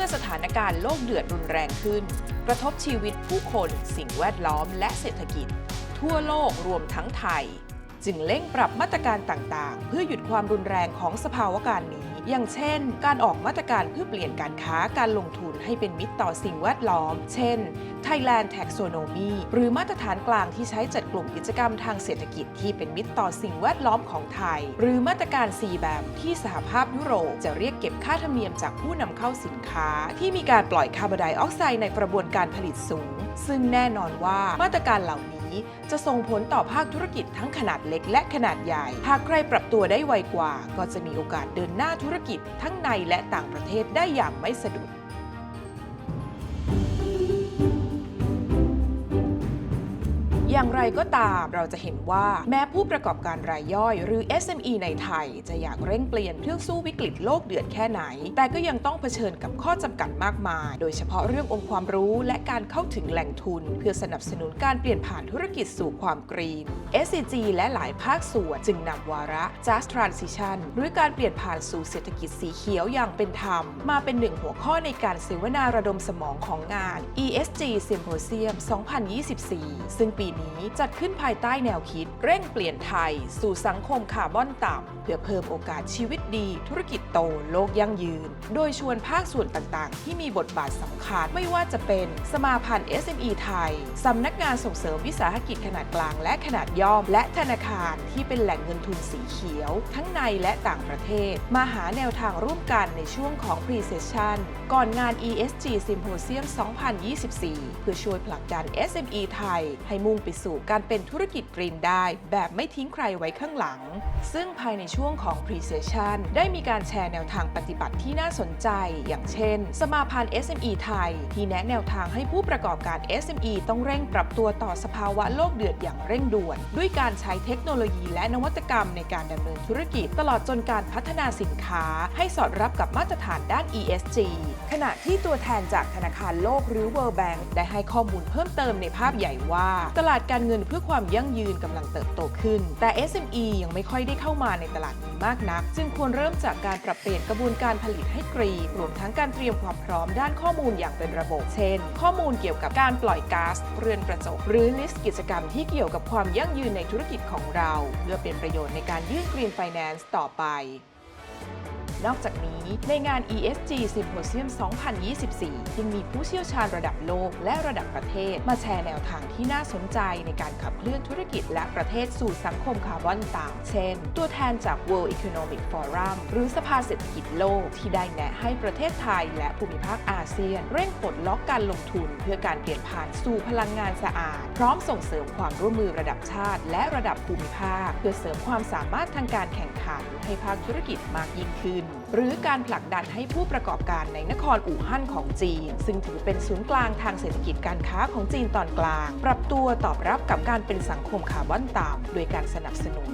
มื่อสถานการณ์โลกเดือดรุนแรงขึ้น กระทบชีวิตผู้คนสิ่งแวดล้อมและเศรษฐกิจ ทั่วโลกรวมทั้งไทย จึงเร่งปรับมาตรการต่างๆ เพื่อหยุดความรุนแรงของสภาวะการนี้ อย่างเช่น การออกมาตรการเพื่อเปลี่ยนการค้าการลงทุนให้เป็นมิตรต่อสิ่งแวดล้อม เช่น Thailand Taxonomy หรือมาตรฐานกลางที่ใช้จัดกลุ่มกิจกรรมทางเศรษฐกิจที่เป็นมิตรต่อสิ่งแวดล้อมของไทย หรือมาตรการ4แบบที่สหภาพยุโรปจะเรียกเก็บค่าธรรมเนียมจากผู้นำเข้าสินค้า ที่มีการปล่อยคาร์บอนไดออกไซด์ในกระบวนการผลิตสูง ซึ่งแน่นอนว่ามาตรการเหล่านี้ จะส่งผลต่อภาคธุรกิจทั้งขนาดเล็กและขนาดใหญ่ หากใครปรับตัวได้ไวกว่า ก็จะมีโอกาสเดินหน้าธุรกิจทั้งในและต่างประเทศได้อย่างไม่สะดุด อย่างไรก็ตามเราจะเห็นว่าแม้ผู้ประกอบการรายย่อย หรือ SME ในไทย จะอยากเร่งเปลี่ยนเพื่อสู้วิกฤตโลกเดือดแค่ไหน แต่ก็ยังต้องเผชิญกับข้อจำกัดมากมาย โดยเฉพาะเรื่ององค์ความรู้และการเข้าถึงแหล่งทุน เพื่อสนับสนุนการเปลี่ยนผ่านธุรกิจสู่ความกรีน SCG และหลายภาคส่วนจึงนำวาระ Just Transition หรือการเปลี่ยนผ่านสู่เศรษฐกิจสีเขียวอย่างเป็นธรรม มาเป็นหนึ่งหัวข้อในการเสวนาระดมสมองของงาน ESG Symposium 2024 ซึ่งปีนี้จัดขึ้นภายใต้แนวคิด เร่งเปลี่ยนไทย สู่สังคมคาร์บอนต่ำ เพื่อเพิ่มโอกาสชีวิตดี ธุรกิจโตโลกยั่งยืน โดยชวนภาคส่วนต่างๆ ที่มีบทบาทสำคัญ ไม่ว่าจะเป็นสมาพันธ์ SME ไทยสำนักงานส่งเสริมวิสาหกิจขนาดกลางและขนาดย่อม และธนาคารที่เป็นแหล่งเงินทุนสีเขียว ทั้งในและต่างประเทศ มาหาแนวทางร่วมกันในช่วงของ Pre-Session ก่อนงาน ESG Symposium 2024 เพื่อช่วยผลักดัน SME ไทยให้มุ่งไปสู่การเป็นธุรกิจกรีนได้ แบบไม่ทิ้งใครไว้ข้างหลัง ซึ่งภายในช่วงของ Pre-Session ได้มีการแชร์แนวทางปฏิบัติที่น่าสนใจ อย่างเช่น สมาพันธ์ SME ไทย ที่แนะแนวทางให้ผู้ประกอบการ SME ต้องเร่งปรับตัวต่อสภาวะโลกเดือดอย่างเร่งด่วน ด้วยการใช้เทคโนโลยีและนวัตกรรมในการดำเนินธุรกิจ ตลอดจนการพัฒนาสินค้า ให้สอดรับกับมาตรฐานด้าน ESG ขณะที่ตัวแทนจากธนาคารโลกหรือ World Bank ได้ให้ข้อมูลเพิ่มเติมในภาพใหญ่ว่าตลาดการเงินเพื่อความยั่งยืนกำลังเติบโตขึ้น แต่ SME ยังไม่ค่อยได้เข้ามาในตลาดนี้มากนัก จึงควรเริ่มจากการปรับเปลี่ยนกระบวนการผลิตให้กรี รวมทั้งการเตรียมความพร้อมด้านข้อมูลอย่างเป็นระบบ เช่น ข้อมูลเกี่ยวกับการปล่อยก๊าซเรือนกระจก หรือลิสต์กิจกรรมที่เกี่ยวกับความยั่งยืนในธุรกิจของเรา เพื่อเป็นประโยชน์ในการยื่น Green Finance ต่อไป นอกจากนี้ในงาน ESG Symposium 2024 ยังมีผู้เชี่ยวชาญระดับโลกและระดับประเทศ มาแชร์แนวทางที่น่าสนใจในการขับเคลื่อนธุรกิจและประเทศสู่สังคมคาร์บอนต่าง เช่น ตัวแทนจาก World Economic Forum หรือสภาเศรษฐกิจโลกที่ได้แนะให้ประเทศไทยและภูมิภาคอาเซียน เร่งปลดล็อกการลงทุนเพื่อการเปลี่ยนผ่านสู่พลังงานสะอาด พร้อมส่งเสริมความร่วมมือระดับชาติ และระดับภูมิภาค เพื่อเสริมความสามารถทางการแข่งขันให้ภาคธุรกิจมากยิ่งขึ้น หรือการผลักดันให้ผู้ประกอบการในนครอู่ฮั่นของจีน ซึ่งถือเป็นศูนย์กลางทางเศรษฐกิจการค้าของจีนตอนกลาง ปรับตัวตอบรับกับการเป็นสังคมคาร์บอนต่ำโดยการสนับสนุน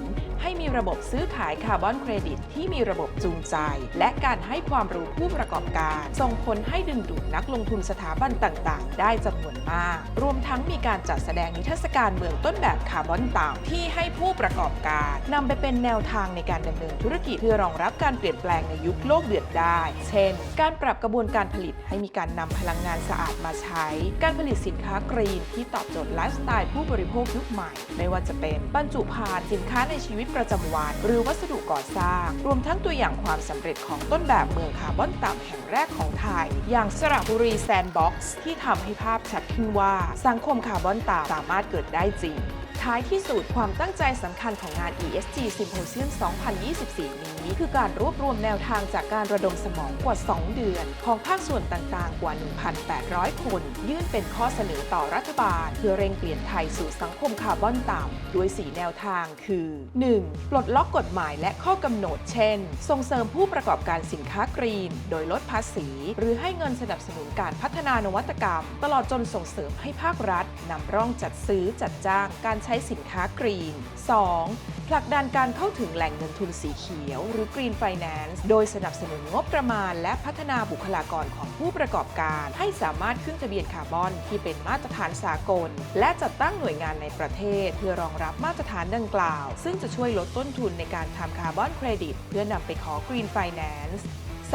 ให้มีระบบซื้อขายคาร์บอนเครดิตที่มีระบบจูงใจ และการให้ความรู้ผู้ประกอบการ ส่งผลให้ดึงดูดนักลงทุนสถาบันต่าง ๆ ได้จำนวนมาก รวมทั้งมีการจัดแสดงนิทรรศการเมืองต้นแบบคาร์บอนต่ำที่ให้ผู้ประกอบการนำไปเป็นแนวทางในการดำเนินธุรกิจเพื่อรองรับการเปลี่ยนแปลงในยุคโลกเดือดได้ เช่น การปรับกระบวนการผลิตให้มีการนำพลังงานสะอาดมาใช้ การผลิตสินค้ากรีนที่ตอบโจทย์ไลฟ์สไตล์ผู้บริโภคยุคใหม่ ไม่ว่าจะเป็นบรรจุภัณฑ์สินค้าในชีวิตประจำวัน หรือวัสดุก่อสร้าง รวมทั้งตัวอย่างความสำเร็จของต้นแบบเมืองคาร์บอนต่ำแห่งแรกของไทย อย่างสระบุรีแซนด์บ็อกซ์ที่ทำให้ภาพชัดขึ้นว่า สังคมคาร์บอนต่ำสามารถเกิดได้จริง ท้ายที่สุดความตั้งใจสำคัญของงาน ESG Symposium 2024 นี้ คือการรวบรวมแนวทางจากการระดมสมองกว่า 2 เดือน ของภาคส่วนต่างๆ กว่า 1,800 คน ยื่นเป็นข้อเสนอต่อรัฐบาล เพื่อเร่งเปลี่ยนไทยสู่สังคมคาร์บอนต่ำด้วย 4 แนวทางคือ 1. ปลดล็อกกฎหมายและข้อกำหนด เช่น ส่งเสริมผู้ประกอบการสินค้ากรีน โดยลดภาษี หรือให้เงินสนับสนุนการพัฒนานวัตกรรม ตลอดจนส่งเสริมให้ภาครัฐนำร่องจัดซื้อจัดจ้างการใช้สินค้ากรีน 2. ผลักดันการเข้าถึงแหล่งเงินทุนสีเขียว หรือ Green Finance โดยสนับสนุนงบประมาณ และพัฒนาบุคลากรของผู้ประกอบการ ให้สามารถขึ้นทะเบียนคาร์บอนที่เป็นมาตรฐานสากล และจัดตั้งหน่วยงานในประเทศ เพื่อรองรับมาตรฐานดังกล่าว ซึ่งจะช่วยลดต้นทุนในการทำคาร์บอนเครดิต เพื่อนำไปขอ Green Finance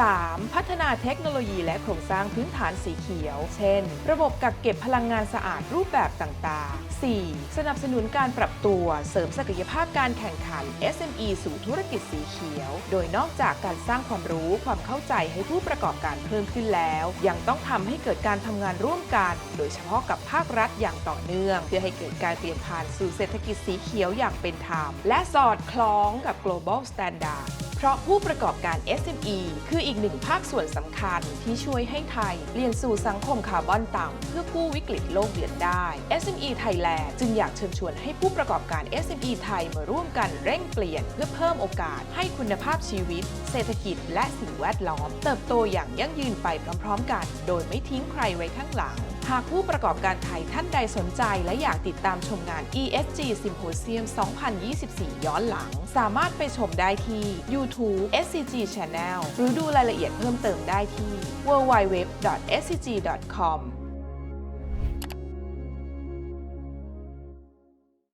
3. พัฒนาเทคโนโลยีและโครงสร้างพื้นฐานสีเขียว เช่น ระบบกักเก็บพลังงานสะอาดรูปแบบต่างๆ 4. สนับสนุนการปรับตัวเสริมศักยภาพการแข่งขัน SME สู่ธุรกิจสีเขียว โดยนอกจากการสร้างความรู้ความเข้าใจให้ผู้ประกอบการเพิ่มขึ้นแล้ว ยังต้องทำให้เกิดการทำงานร่วมกัน โดยเฉพาะกับภาครัฐอย่างต่อเนื่อง เพื่อให้เกิดการเปลี่ยนผ่านสู่เศรษฐกิจสีเขียวอย่างเป็นธรรม และสอดคล้องกับ global standard เพราะผู้ประกอบการ SME คืออีกหนึ่งภาคส่วนสำคัญที่ช่วยให้ไทยเปลี่ยนสู่สังคมคาร์บอนต่ำเพื่อกู้วิกฤตโลกเดือนได้ SME Thailand จึงอยากเชิญชวนให้ผู้ประกอบการ SME ไทยมาร่วมกันเร่งเปลี่ยน เพื่อเพิ่มโอกาสให้คุณภาพชีวิต เศรษฐกิจ และสิ่งแวดล้อม เติบโตอย่างยั่งยืนไปพร้อมๆ กัน โดยไม่ทิ้งใครไว้ข้างหลัง หากผู้ประกอบการไทยท่านใดสนใจและอยากติดตามชมงาน ESG Symposium 2024 ย้อนหลัง สามารถไปชมได้ที่ YouTube SCG Channel หรือดูรายละเอียดเพิ่มเติมได้ที่ www.scg.com